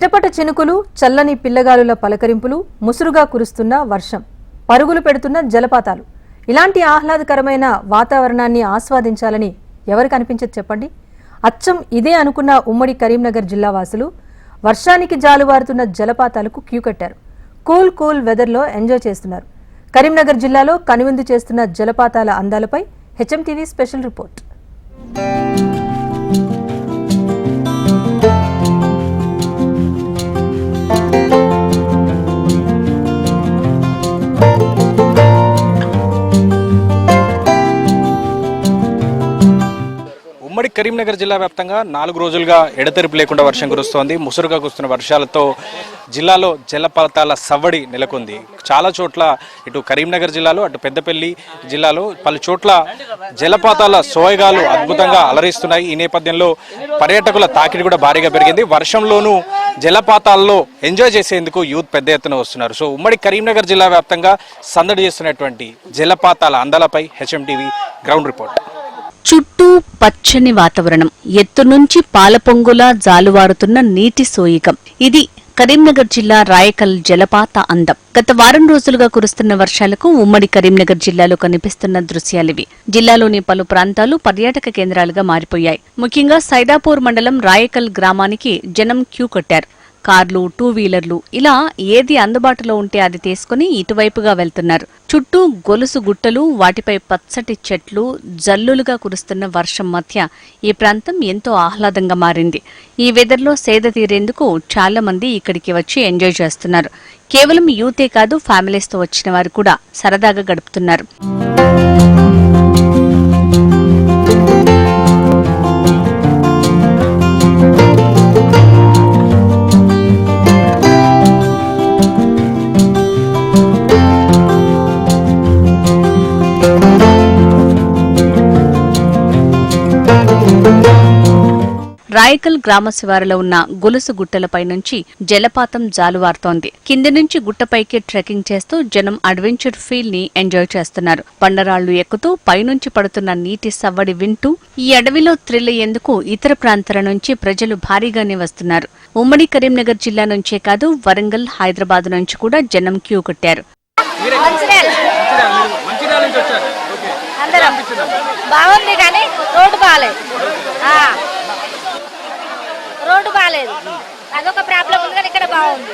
చిటపట చినుకులు చల్లని పిల్లగాలుల పలకరింపులు ముసురుగా కురుస్తున్న వర్షం పరుగులు పెడుతున్న జలపాతాలు. ఇలాంటి ఆహ్లాదకరమైన వాతావరణాన్ని ఆస్వాదించాలని ఎవరికి అనిపించదు చెప్పండి? అచ్చం ఇదే అనుకున్న ఉమ్మడి కరీంనగర్ జిల్లా వాసులు వర్షానికి జాలువారుతున్న జలపాతాలకు క్యూ కట్టారు. కూల్ కూల్ వెదర్లో ఎంజాయ్ చేస్తున్నారు. కరీంనగర్ జిల్లాలో కనువిందు చేస్తున్న జలపాతాల అందాలపై హెచ్ఎం టీవీ స్పెషల్ రిపోర్ట్. మరి కరీంనగర్ జిల్లా వ్యాప్తంగా నాలుగు రోజులుగా ఎడతెరిపి లేకుండా వర్షం కురుస్తోంది. ముసురుగా కురుస్తున్న వర్షాలతో జిల్లాలో జలపాతాల సవ్వడి నెలకొంది. చాలా చోట్ల ఇటు కరీంనగర్ జిల్లాలో అటు పెద్దపల్లి జిల్లాలో పలు చోట్ల జలపాతాల సోయగాలు అద్భుతంగా అలరిస్తున్నాయి. ఈ నేపథ్యంలో పర్యాటకుల తాకిడి కూడా భారీగా పెరిగింది. వర్షంలోనూ జలపాతాల్లో ఎంజాయ్ చేసేందుకు యూత్ పెద్ద ఎత్తున వస్తున్నారు. సో ఉమ్మడి కరీంనగర్ జిల్లా వ్యాప్తంగా సందడి చేస్తున్నటువంటి జలపాతాల అందాలపై హెచ్ఎం టీవీ గ్రౌండ్ రిపోర్ట్. చుట్టూ పచ్చని వాతావరణం. ఎత్తు నుంచి పాలపొంగులా జాలువారుతున్న నీటి సోయికం. ఇది కరీంనగర్ జిల్లా రాయకల్ జలపాత అందం. గత వారం రోజులుగా కురుస్తున్న వర్షాలకు ఉమ్మడి కరీంనగర్ జిల్లాలో కనిపిస్తున్న దృశ్యాలివి. జిల్లాలోని పలు ప్రాంతాలు పర్యాటక కేంద్రాలుగా మారిపోయాయి. ముఖ్యంగా సైదాపూర్ మండలం రాయకల్ గ్రామానికి జనం క్యూ కట్టారు. కార్లు టూ వీలర్లు ఇలా ఏది అందుబాటులో ఉంటే అది తీసుకుని ఇటువైపుగా వెళ్తున్నారు. చుట్టూ గొలుసు గుట్టలు వాటిపై పచ్చటి చెట్లు జల్లులుగా కురుస్తున్న వర్షం మధ్య ఈ ప్రాంతం ఎంతో ఆహ్లాదంగా మారింది. ఈ వెదర్లో సేద తీరేందుకు చాలా మంది ఇక్కడికి వచ్చి ఎంజాయ్ చేస్తున్నారు. కేవలం యూతే కాదు ఫ్యామిలీస్తో వచ్చిన వారు కూడా సరదాగా గడుపుతున్నారు. రాయకల్ గ్రామ శివారులో ఉన్న గొలుసు గుట్టలపై నుంచి జలపాతం జాలువారుతోంది. కింది నుంచి గుట్టపైకి ట్రెక్కింగ్ చేస్తూ జనం అడ్వెంచర్ ఫీల్ని ఎంజాయ్ చేస్తున్నారు. పండరాళ్ళు ఎక్కుతూ పైనుంచి పడుతున్న నీటి సవ్వడి వింటూ ఈ అడవిలో థ్రిల్ అయ్యేందుకు ఇతర ప్రాంతాల నుంచి ప్రజలు భారీగానే వస్తున్నారు. ఉమ్మడి కరీంనగర్ జిల్లా నుంచే కాదు వరంగల్ హైదరాబాద్ నుంచి కూడా జనం క్యూ కట్టారు అందరం బాగుంది కానీ రోడ్డు బాగాలేదు ఆ. రోడ్డు బాగాలేదు అదొక ప్రాబ్లం ఉంది కానీ ఇక్కడ బాగుంది.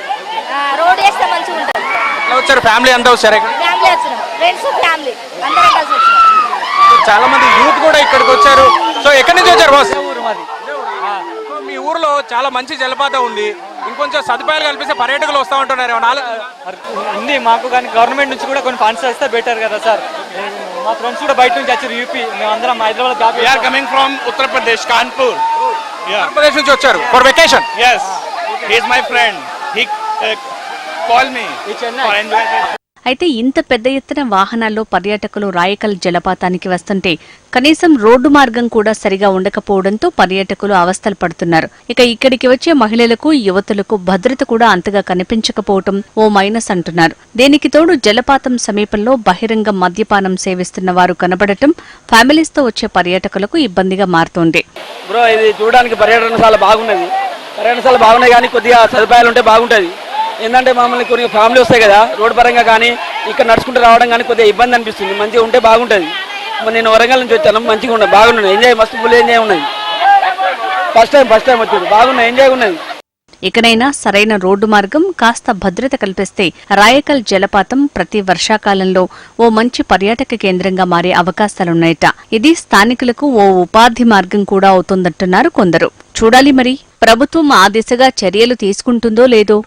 ఆ, రోడ్డు వేస్తే మంచిగా ఉంటుంది. ఎట్లా వచ్చారు? ఫ్యామిలీ అంతా వచ్చారు ఇక్కడ? ఫ్యామిలీ వచ్చినాం. ఫ్రెండ్స్ ఫ్యామిలీ అందరం కలిసి వచ్చినాం. చాలా మంది యూత్ కూడా ఇక్కడికి వచ్చారు. సో ఎక్కడి నుంచి వచ్చారు బాస్ ఊరు మాది. సో మీ ఊర్లో చాలా మంచి జలపాతం ఉంది. ఇంకొంచెం సదుపాయాలు కల్పిస్తే పర్యాటకులు వస్తూ ఉంటున్నారు. ఏమన్నా ఆలో- ఉంది మాకు కానీ గవర్నమెంట్ నుంచి కూడా కొన్ని ఫండ్స్ వస్తే బెటర్ కదా సార్. మా ఫ్రెండ్స్ కూడా బయట నుంచి వచ్చారు యూపీ మేము అందరం Hyderabad job We are coming from Uttar Pradesh, Kanpur. Yeah. Andhra Pradesh నుంచి వచ్చారు. For vacation Yes. Uh. అయితే ఇంత పెద్ద ఎత్తున వాహనాల్లో పర్యాటకులు రాయకల్ జలపాతానికి వస్తుంటే కనీసం రోడ్డు మార్గం కూడా సరిగా ఉండకపోవడంతో పర్యాటకులు అవస్థలు పడుతున్నారు. ఇక ఇక్కడికి వచ్చే మహిళలకు యువతులకు భద్రత కూడా అంతగా కనిపించకపోవటం ఓ మైనస్ అంటున్నారు. దీనికి తోడు జలపాతం సమీపంలో బహిరంగ మద్యపానం సేవిస్తున్న వారు కనబడటం ఫ్యామిలీస్తో వచ్చే పర్యాటకులకు ఇబ్బందిగా మారుతోంది. బ్రో ఇది చూడడానికి పర్యటనశాల బాగున్నది. పర్యటనశాల బాగున్నాయి కానీ కొద్దిగా సదుపాయాలు ఉంటే బాగుంటుంది. ఏంటంటే మమ్మల్ని కొన్ని ఫ్యామిలీ వస్తాయి కదా రోడ్ పరంగా కానీ ఇక్కడ నడుచుకుంటూ రావడం కానీ కొద్దిగా ఇబ్బంది అనిపిస్తుంది. మంచిగా ఉంటే బాగుంటుంది. మరి నేను వరంగల్ నుంచి వచ్చాను మంచిగా ఉన్నాయి బాగున్నాయి. ఎంజాయ్ మస్తు ఫుల్ ఎంజాయ్ ఉన్నాయి. ఫస్ట్ టైం ఫస్ట్ టైం వచ్చింది బాగున్నాయి ఎంజాయ్ ఉన్నాయి. ఇకనైనా సరైన రోడ్డు మార్గం కాస్త భద్రత కల్పిస్తే రాయకల్ జలపాతం ప్రతి వర్షాకాలంలో ఓ మంచి పర్యాటక కేంద్రంగా మారే అవకాశాలున్నాయట. ఇది స్థానికులకు ఓ ఉపాధి మార్గం కూడా అవుతుందంటున్నారు కొందరు. చూడాలి మరి ప్రభుత్వం ఆ దిశగా చర్యలు తీసుకుంటుందో లేదో.